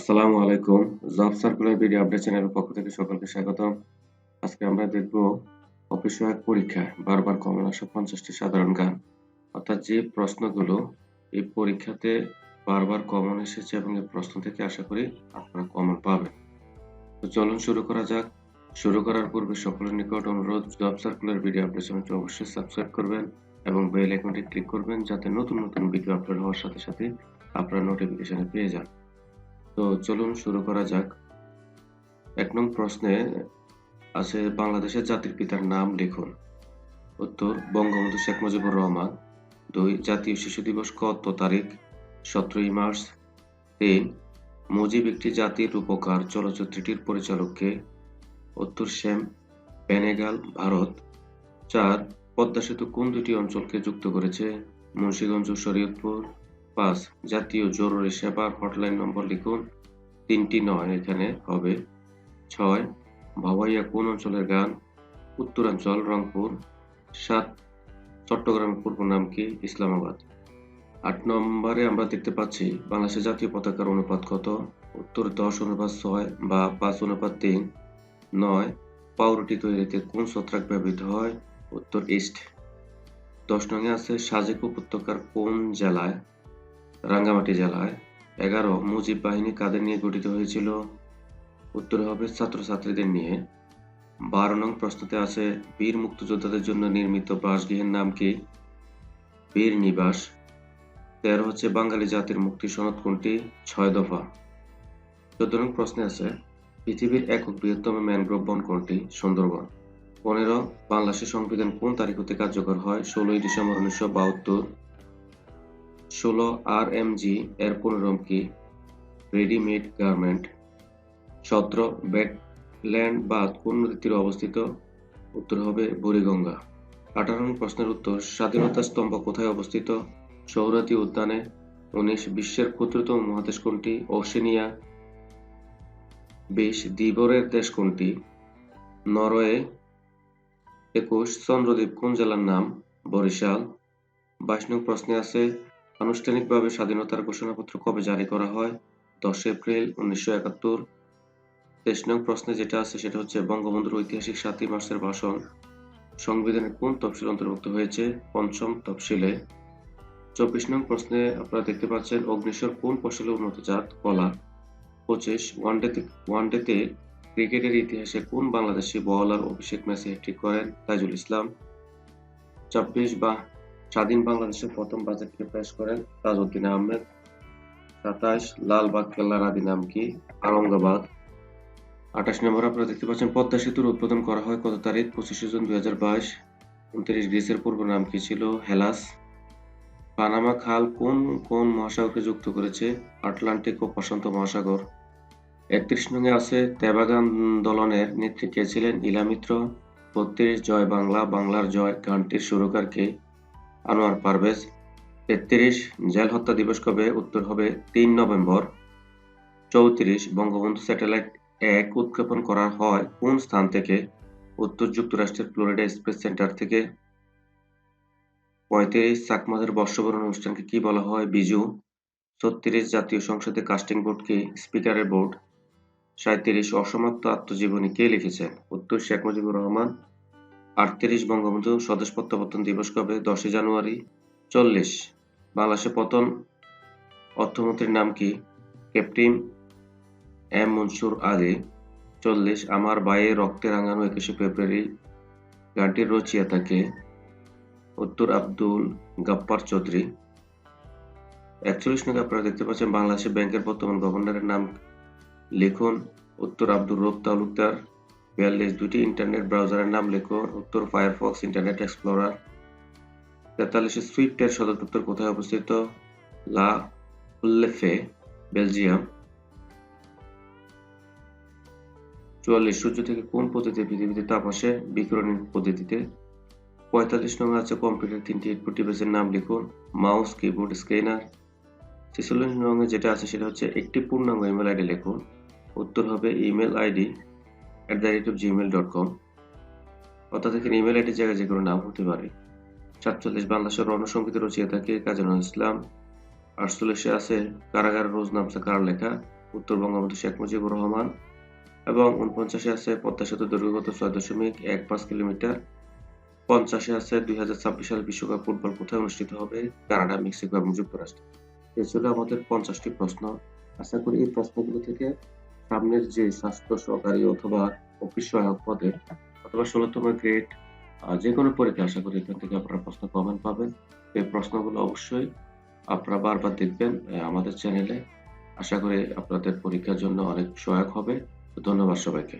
আসসালামু আলাইকুম। Job circular video update চ্যানেলের পক্ষ থেকে সকলকে স্বাগতম। আজকে আমরা দেখব অফিস সহায়ক পরীক্ষায় বারবার কমন আসা পঞ্চাশটি সাধারণ গান। অর্থাৎ যে প্রশ্নগুলো এই পরীক্ষাতে বারবার কমন এসেছে এবং এই প্রশ্ন থেকে আশা করি আপনারা কমন পাবেন। তো চলুন শুরু করা যাক। শুরু করার পূর্বে সকলের নিকট অনুরোধ, জব সার্কুলার ভিডিও আপডেট চ্যানেলটি অবশ্যই সাবস্ক্রাইব করবেন এবং বেল আইকনটি ক্লিক করবেন যাতে নতুন নতুন ভিডিও আপলোড হওয়ার সাথে সাথে আপনারা নোটিফিকেশনে পেয়ে যান। তো চলুন শুরু করা যাক। এক নং প্রশ্নে আছে বাংলাদেশের জাতির পিতার নাম লিখুন। উত্তর, বঙ্গবন্ধু শেখ মুজিবুর রহমান। দুই, জাতীয় শিশু দিবস কত তারিখ? সতেরোই মার্চ। তিন, মুজিব একটি জাতির উপকার চলচ্চিত্রটির পরিচালককে উত্তর শ্যাম বেনেগাল ভারত। চার, পদ্মা সেতু কোন দুটি অঞ্চলকে যুক্ত করেছে? মুন্সীগঞ্জ ও শরীয়তপুর। পাঁচ জাতীয় জরুরি সেবা হটলাইন নম্বর লিখুন। তিনটি নয় এখানে হবে। ছয় ভাওয়াইয়া কোন অঞ্চলের গান? উত্তরাঞ্চল, রংপুর। সাত, চট্টগ্রামের পূর্ব নাম কি? ইসলামাবাদ। আট নম্বরে আমরা দেখতে পাচ্ছি, বাংলাদেশের জাতীয় পতাকার অনুপাত কত? উত্তর দশ অনুপাত ছয় বা পাঁচ অনুপাত তিন। নয়, পাউরুটি তৈরিতে কোন ছত্রাক ব্যবহৃত হয়? উত্তর ইস্ট। দশ নঙে আছে, সাজেক উপত্যকার কোন জেলায় রাঙ্গামাটি জেলায় এগারো মুজিব বাহিনী কাদের নিয়ে গঠিত হয়েছিল? উত্তর হবে ছাত্রছাত্রীদের নিয়ে। বারো নং প্রশ্নতে আছে, বীর মুক্তিযোদ্ধাদের জন্য নির্মিত বাসগৃহের নাম কি? বীর নিবাস। তেরো হচ্ছে বাঙালি জাতির মুক্তি সনদ কোনটি? ছয় দফা। চোদ্দ নং প্রশ্নে আছে, পৃথিবীর একক বৃহত্তম ম্যানগ্রোভ বন কোনটি? সুন্দরবন। পনেরো, বাংলাদেশের সংবিধান কোন তারিখ হতে কার্যকর হয়? ষোলোই ডিসেম্বর উনিশশো বাহাত্তর। ষোলো আর এম জি এর পুনরম কি? রেডিমেড গার্মেন্ট সতেরো ব্যাকল্যান্ড বাঁধ কোন নদীর অবস্থিত? উত্তর হবে বুড়িগঙ্গা। আঠারো প্রশ্নের উত্তর, স্বাধীনতা স্তম্ভ কোথায় অবস্থিত? সৌরাতি উদ্যানে। উনিশ, বিশ্বের ক্ষুদ্রতম মহাদেশ কোনটি? ওশেনিয়া। বিশ, দিবরের দেশ কোনটি? নরওয়ে। একুশ, চন্দ্রদ্বীপ কোন জেলার নাম? বরিশাল। বাইশ নং প্রশ্নে আছে আনুষ্ঠানিকভাবে স্বাধীনতার ঘোষণাপত্র কবে জারি করা হয়? দশ এপ্রিল উনিশশো একাত্তর। তেইশ নং প্রশ্নে যেটা আছে সেটা হচ্ছে বঙ্গবন্ধুর ঐতিহাসিক সাতই মার্চের ভাষণ। সংবিধানের কোন তফসিল অন্তর্ভুক্ত হয়েছে? পঞ্চম তফসিলে। চব্বিশ নং প্রশ্নে আপনারা দেখতে পাচ্ছেন অগ্নিশ্বর কোন ফসলের উন্নত জাত? কলা। পঁচিশ, ওয়ানডেতে ওয়ানডেতে ক্রিকেটের ইতিহাসে কোন বাংলাদেশি বলার অভিষেক ম্যাচে হ্যাট্রিক করেন? তাইজুল ইসলাম। চব্বিশ বা স্বাধীন বাংলাদেশের প্রথম বাজেটকে পেশ করেন তাজউদ্দিন আহমেদ। সাতাশ লালবাগ কেল্লার আদি নাম কি? আরঙ্গাবাদ আঠাশ নম্বর আপনারা দেখতে পাচ্ছেন, পদ্মা সেতুর উদ্বোধন করা হয় কত তারিখ? পঁচিশে জুন দুই হাজার বাইশ। উনত্রিশ গ্রিসের পূর্ব নাম কি ছিল? হেলাস। পানামা খাল কোন কোন মহাসাগরকে যুক্ত করেছে? আটলান্টিক ও প্রশান্ত মহাসাগর। একত্রিশ নঙ্গে আছে তেবাগ আন্দোলনের নেতৃত্বে ছিলেন? ইলামিত্র। বত্রিশ, জয় বাংলা, বাংলার জয়, গানটির সুরকার কে? আনোয়ার পারভেজ, তেত্রিশ, জেল হত্যা দিবস কবে উত্তর হবে তিন নভেম্বর। চৌত্রিশ, বঙ্গবন্ধু স্যাটেলাইট এক উৎক্ষেপণ করা হয় কোন স্থান থেকে? উত্তর যুক্তরাষ্ট্রের ফ্লোরিডা স্পেস সেন্টার থেকে। পঁয়ত্রিশ চাকমাদের বর্ষবরণ অনুষ্ঠানকে কি বলা হয়? বিজু। ছত্রিশ, জাতীয় সংসদে কাস্টিং বোর্ড বোর্ডকে স্পিকারের বোর্ড। সাঁত্রিশ অসমাপ্ত আত্মজীবনী কে লিখেছেন? উত্তর শেখ মুজিবুর রহমান আটত্রিশ বঙ্গবন্ধু স্বদেশ প্রত্যাবর্তন দিবস কবে? দশই জানুয়ারি। চল্লিশ। বাংলাদেশের পতন। অর্থমন্ত্রীর নাম কি? Captain M Mansur Ali. চল্লিশ। আমার বায়ে রক্তে রাঙানো একুশে ফেব্রুয়ারি। গানটির রচিয়া থাকে উত্তর আব্দুল গাপ্পার চৌধুরী। একচল্লিশ নঙ্গে আপনারা দেখতে পাচ্ছেন বাংলাদেশের ব্যাংকের বর্তমান গভর্নরের নাম লিখুন উত্তর আব্দুর রব তালুকদার। বিয়াল্লিশ দুটি ইন্টারনেট ব্রাউজারের নাম লিখুন উত্তর ফায়ারফক্স ইন্টারনেট এক্সপ্লোরার তেতাল্লিশে সুইফটের সদর দপ্তর কোথায় অবস্থিত? লা উল্লেফে, বেলজিয়াম। চুয়াল্লিশ, সূর্য থেকে কোন পদ্ধতিতে পৃথিবীতে তাপ আসে? বিকিরণের পদ্ধতিতে পঁয়তাল্লিশ নম্বর আছে কম্পিউটার তিনটি ইনপুট ডিভাইসের নাম লিখুন মাউস কিবোর্ড স্ক্যানার ছেচল্লিশ নম্বরে যেটা আছে সেটা হচ্ছে একটি পূর্ণাঙ্গ ইমেল আইডি লিখুন উত্তর হবে email ID at the rate of Gmail dot com অর্থাৎ এখানে ইমেল আইডির জায়গায় যে কোনো নাম হতে পারে। সাতচল্লিশ বাংলাদেশের রণসঙ্গীত রচিয়ে থাকে কাজী নজরুল ইসলাম। আটচল্লিশে আছে কারাগার রোজ নামসা কার লেখা উত্তর বঙ্গবন্ধু শেখ মুজিবুর রহমান। এবং উনপঞ্চাশে আছে পদ্মা সেতু দৈর্ঘ্যগত ছয় দশমিক এক পাঁচ কিলোমিটার। পঞ্চাশে আছে দুই হাজার ছাব্বিশ সাল বিশ্বকাপ ফুটবল কোথায় অনুষ্ঠিত হবে? কানাডা, মেক্সিকো এবং যুক্তরাষ্ট্র। এই ছিল আমাদের পঞ্চাশটি প্রশ্ন। আশা করি এই প্রশ্নগুলো থেকে সামনের যে স্বাস্থ্য সহকারী অথবা অফিস সহায়ক পদে অথবা ষোলোতম গ্রেড যে কোনো পরীক্ষা, আশা করি এখান থেকে আপনারা প্রশ্ন কমেন্ট পাবেন। এই প্রশ্নগুলো অবশ্যই আপনারা বারবার দেখবেন আমাদের চ্যানেলে আশা করি আপনাদের পরীক্ষার জন্য অনেক সহায়ক হবে। ধন্যবাদ সবাইকে।